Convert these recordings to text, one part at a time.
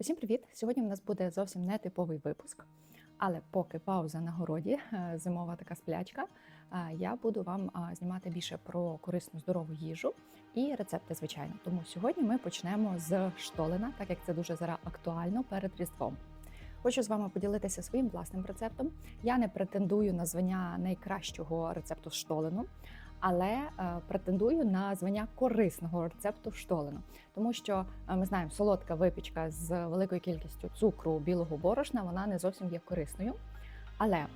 Усім привіт! Сьогодні у нас буде зовсім не типовий випуск, але поки пауза на городі, е, зимова така сплячка, е, я буду вам знімати більше про корисну здорову їжу і рецепти, звичайно. Тому сьогодні ми почнемо з штолена, так як це дуже зараз актуально перед Різдвом. Хочу з вами поділитися своїм власним рецептом. Я не претендую на звання найкращого рецепту з штолену, але е, претендую на звання корисного рецепту штолену, тому що е, ми знаємо, солодка випічка з великою кількістю цукру, білого борошна, вона не зовсім є корисною. Але е,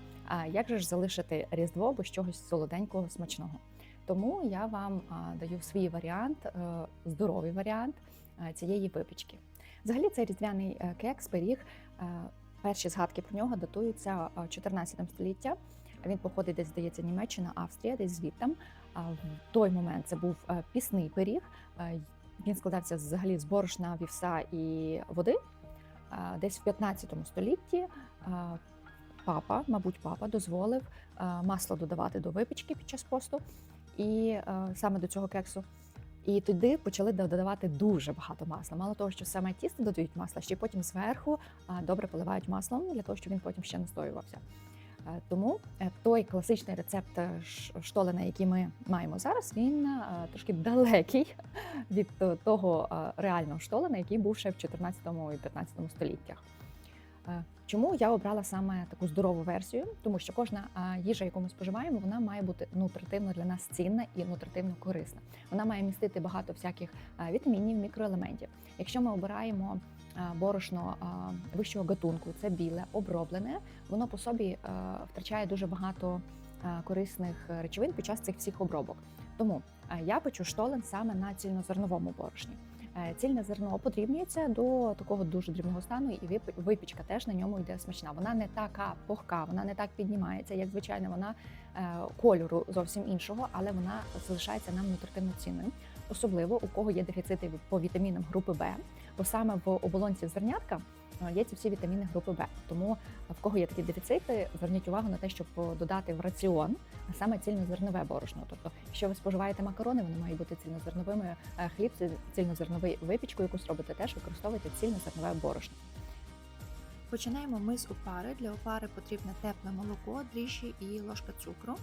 як же ж залишити різдво без чогось солоденького, смачного? Тому я вам даю свій варіант, здоровий варіант цієї випічки. Взагалі, цей різдвяний кекс, пиріг, перші згадки про нього датуються е, 14 століття. Він походить десь, здається, Німеччина, Австрія, десь звідтам. В той момент це був е, пісний пиріг. Е, Він складався взагалі з борошна, вівса і води. Е, Десь в 15 столітті папа, мабуть, папа дозволив масло додавати до випічки під час посту, і саме до цього кексу. І туди почали додавати дуже багато масла. Мало того, що саме тісто додають масло, ще потім зверху добре поливають маслом для того, щоб він потім ще настоювався. Е, Тому е, той класичний рецепт е, штолена, який ми маємо зараз, він трошки далекий від того реального штолена, який був ще в 14 і 15 століттях. Чому я обрала саме таку здорову версію? Тому що кожна їжа, яку ми споживаємо, вона має бути нутритивно для нас цінна і нутритивно корисна. Вона має містити багато всяких вітамінів, мікроелементів. Якщо ми обираємо борошно е, вищого гатунку, це біле, оброблене, воно по собі е, втрачає дуже багато е, корисних речовин під час цих всіх обробок. Тому е, я печу штолен саме на цільнозерновому борошні. Е, Цільне зерно подрібнюється до такого дуже дрібного стану, і вип- випічка теж на ньому йде смачна. Вона не така пухка, вона не так піднімається, як звичайно, вона е, кольору зовсім іншого, але вона залишається нам нутритивно цінною. Особливо у кого є дефіцити по вітамінам групи Б, бо саме в оболонці зернятка є ці всі вітаміни групи Б. Тому е, в кого є такі дефіцити, зверніть увагу на те, щоб додати в раціон саме цільнозернове борошно. Тобто, якщо ви споживаєте макарони, вони мають бути цільнозерновими. е, Хліб це цільнозерновий випічку, яку робите, теж використовуйте цільнозернове борошно. Починаємо ми з опари. Для опари потрібне тепле молоко, дріжджі і ложка цукру.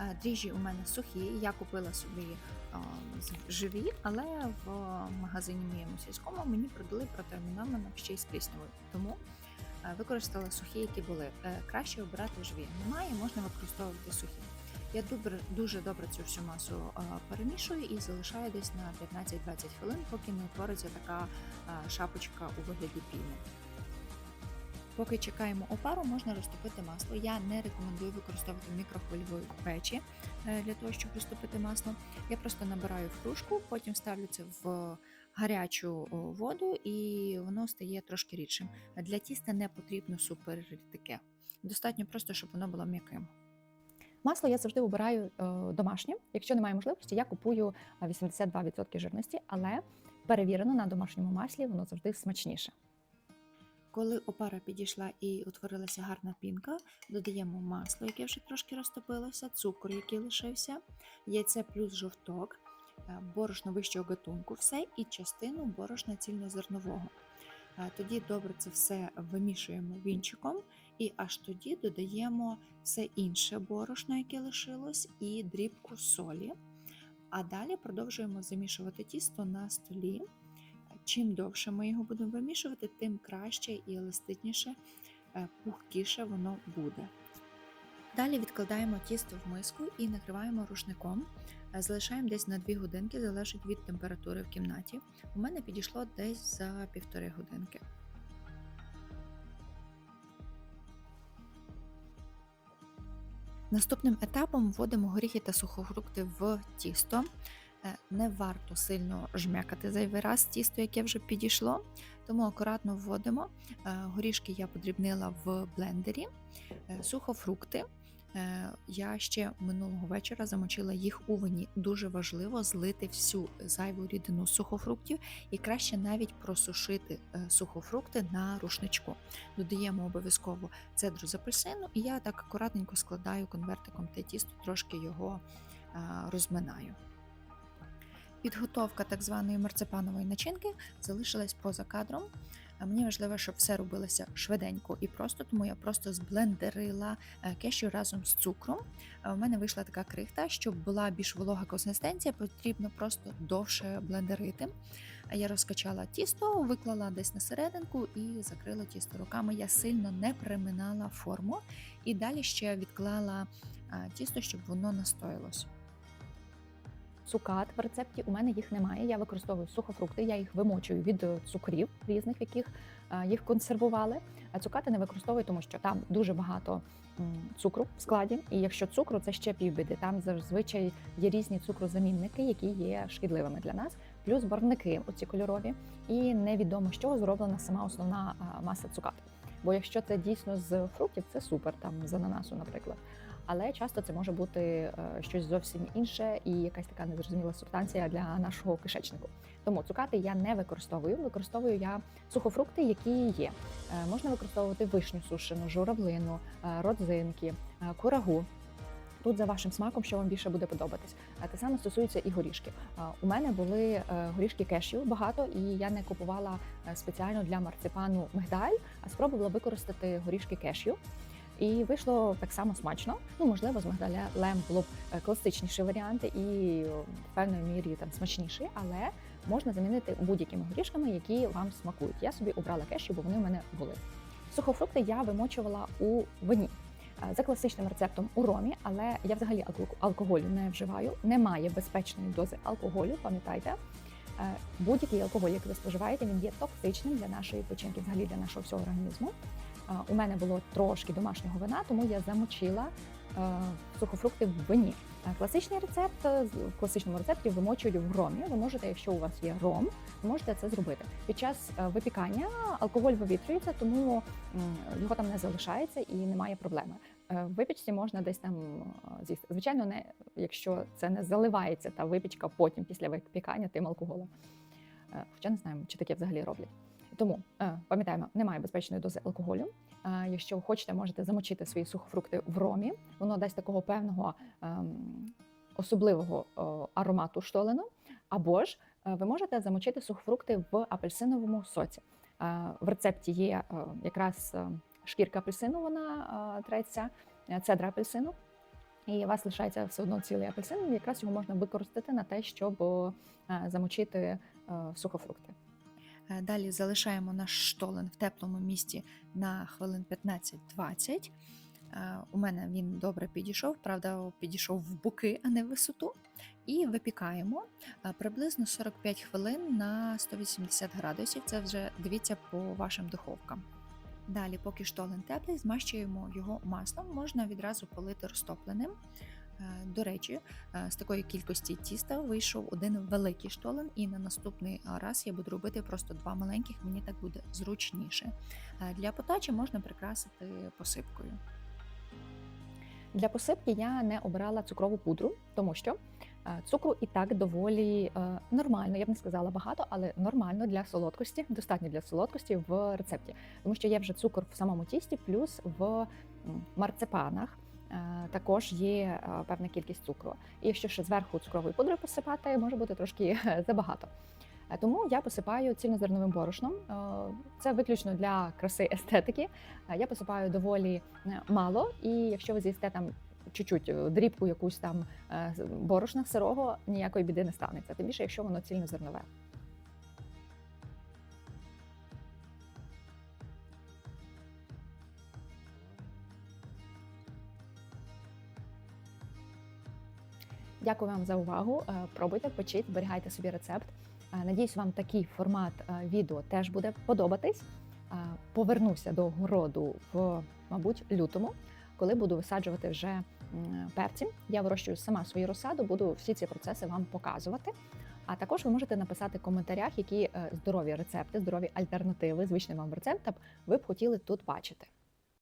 Е, Дріжджі у мене сухі. Я купила собі е, живі, але в магазині моєму сільському мені продали протерміновано ще й з пліснявою. Тому е, використала сухі, які були. Краще обирати живі. Немає, можна використовувати сухі. Я добре, дуже добре цю всю масу перемішую і залишаю десь на 15-20 хвилин, поки не утвориться така шапочка у вигляді піни. Поки чекаємо опару, можна розтопити масло. Я не рекомендую використовувати мікрохвильової печі е, для того, щоб розтопити масло. Я просто набираю в кружку, потім ставлю це в гарячу воду і воно стає трошки рідшим. Для тіста не потрібно супер рідке. Достатньо просто, щоб воно було м'яким. Масло я завжди обираю е, домашнє. Якщо немає можливості, я купую е, 82% жирності, але перевірено на домашньому маслі, воно завжди смачніше. Коли опара підійшла і утворилася гарна пінка, додаємо масло, яке вже трошки розтопилося, цукор, який лишився, яйце плюс жовток, е, борошно вищого гатунку, все і частину борошна цільнозернового. Е, Тоді добре це все вимішуємо вінчиком, і аж тоді додаємо все інше борошно, яке лишилось, і дрібку солі. А далі продовжуємо замішувати тісто на столі. Чим довше ми його будемо вимішувати, тим краще і еластичніше, е, пухкіше воно буде. Далі відкладаємо тісто в миску і накриваємо рушником. Е, Залишаємо десь на 2 годинки, залежить від температури в кімнаті. У мене підійшло десь за півтори годинки. Наступним етапом вводимо горіхи та сухофрукти в тісто. Е, Не варто сильно жмякати зайвий раз тісто, яке вже підійшло, тому акуратно вводимо. Е, Горішки я подрібнила в блендері, Е, сухофрукти. Я ще минулого вечора замочила їх у вині. Дуже важливо злити всю зайву рідину сухофруктів і краще навіть просушити сухофрукти на рушничку. Додаємо обов'язково цедру з апельсину, і я так акуратненько складаю конвертиком те тісто, трошки його розминаю. Підготовка так званої марципанової начинки залишилась поза кадром. Мені важливо, щоб все робилося швиденько і просто, тому я просто зблендерила е, кешю разом з цукром. Е, У мене вийшла така крихта, щоб була більш волога консистенція, потрібно просто довше блендерити. Я розкачала тісто, виклала десь на серединку і закрила тісто руками. Я сильно не приминала форму і далі ще відклала е, тісто, щоб воно настоялось. Цукат в рецепті у мене їх немає. Я використовую сухофрукти, я їх вимочую від е, цукрів різних, яких е, їх консервували. А цукати не використовую, тому що там дуже багато цукру в складі. І якщо цукру, це ще півбіди. Там зазвичай є різні цукрозамінники, які є шкідливими для нас, плюс барвники, оці кольорові, і невідомо з чого зроблена сама основна маса цукат. Бо якщо це дійсно з фруктів, це супер, там з ананасу, наприклад. Але часто це може бути е, щось зовсім інше і якась така незрозуміла субстанція для нашого кишечнику. Тому цукати я не використовую. Використовую я сухофрукти, які є. Е, Можна використовувати вишню сушену, журавлину, е, родзинки, курагу. Тут за вашим смаком, що вам більше буде подобатись. А те саме стосується і горішки. У мене були горішки кешю багато, і я не купувала спеціально для марципану мигдаль, а спробувала використати горішки кешю. І вийшло так само смачно. Ну, можливо, з мигдалем було б е, класичніший варіант і в певної мірі там смачніший, але можна замінити будь-якими горішками, які вам смакують. Я собі обрала кешю, бо вони в мене були. Сухофрукти я вимочувала у вині. Е, За класичним рецептом у ромі, але я взагалі алко- алкоголю не вживаю. Немає безпечної дози алкоголю, пам'ятайте. Е, Будь-який алкоголь, який ви споживаєте, він є токсичним для нашої печінки, взагалі для нашого всього організму. У мене було трошки домашнього вина, тому я замочила е, сухофрукти в вині. Е, Класичний рецепт е, в класичному рецепті вимочують в ромі. Ви можете, якщо у вас є ром, можете це зробити. Під час випікання алкоголь вивітрюється, тому його там не залишається і немає проблеми. В випічці можна десь там з'їсти. Звичайно, не якщо це не заливається та випічка потім після випікання тим алкоголем. Хоча не знаємо, чи таке взагалі роблять. Тому е, пам'ятаємо, немає безпечної дози алкоголю. Е, Якщо хочете, можете замочити свої сухофрукти в ромі. Воно дасть такого певного ем, особливого аромату штолену. Або ж е, ви можете замочити сухофрукти в апельсиновому соці. В рецепті є якраз шкірка апельсину, вона треться, цедра апельсину. І у вас лишається все одно цілий апельсин. Якраз його можна використати на те, щоб замочити сухофрукти. Е, Далі залишаємо наш штолен в теплому місці на хвилин 15-20. Е, У мене він добре підійшов, правда, підійшов в боки, а не в висоту. І випікаємо е, приблизно 45 хвилин на 180 градусів. Це вже дивіться по вашим духовкам. Далі, поки штолен теплий, змащуємо його маслом, можна відразу полити розтопленим. Е, До речі, е, з такої кількості тіста вийшов один великий штолен, і на наступний раз я буду робити просто два маленьких, мені так буде зручніше. Е, Для подачі можна прикрасити посипкою. Для посипки я не обирала цукрову пудру, тому що е, цукру і так доволі е, нормально. Я б не сказала багато, але нормально для солодкості, достатньо для солодкості в рецепті, тому що є вже цукор в самому тісті, плюс в марципанах. Е, Також є е, певна кількість цукру. І якщо ще зверху цукровою пудрою посипати, може бути трошки забагато. Е, Тому я посипаю цільнозерновим борошном. Це виключно для краси естетики. Я посипаю доволі мало, і якщо ви з'їсте там чуть-чуть дрібку якусь там борошна сирого, ніякої біди не станеться. Тим більше, якщо воно цільнозернове. Дякую вам за увагу. Е, Пробуйте, печіть, зберігайте собі рецепт. Е, Надіюсь, вам такий формат е, відео теж буде подобатись. Повернуся до городу в, мабуть, лютому, коли буду висаджувати вже перці. Я вирощую сама свою розсаду, буду всі ці процеси вам показувати. А також ви можете написати в коментарях, які здорові рецепти, здорові альтернативи звичним вам рецептам ви б хотіли тут бачити.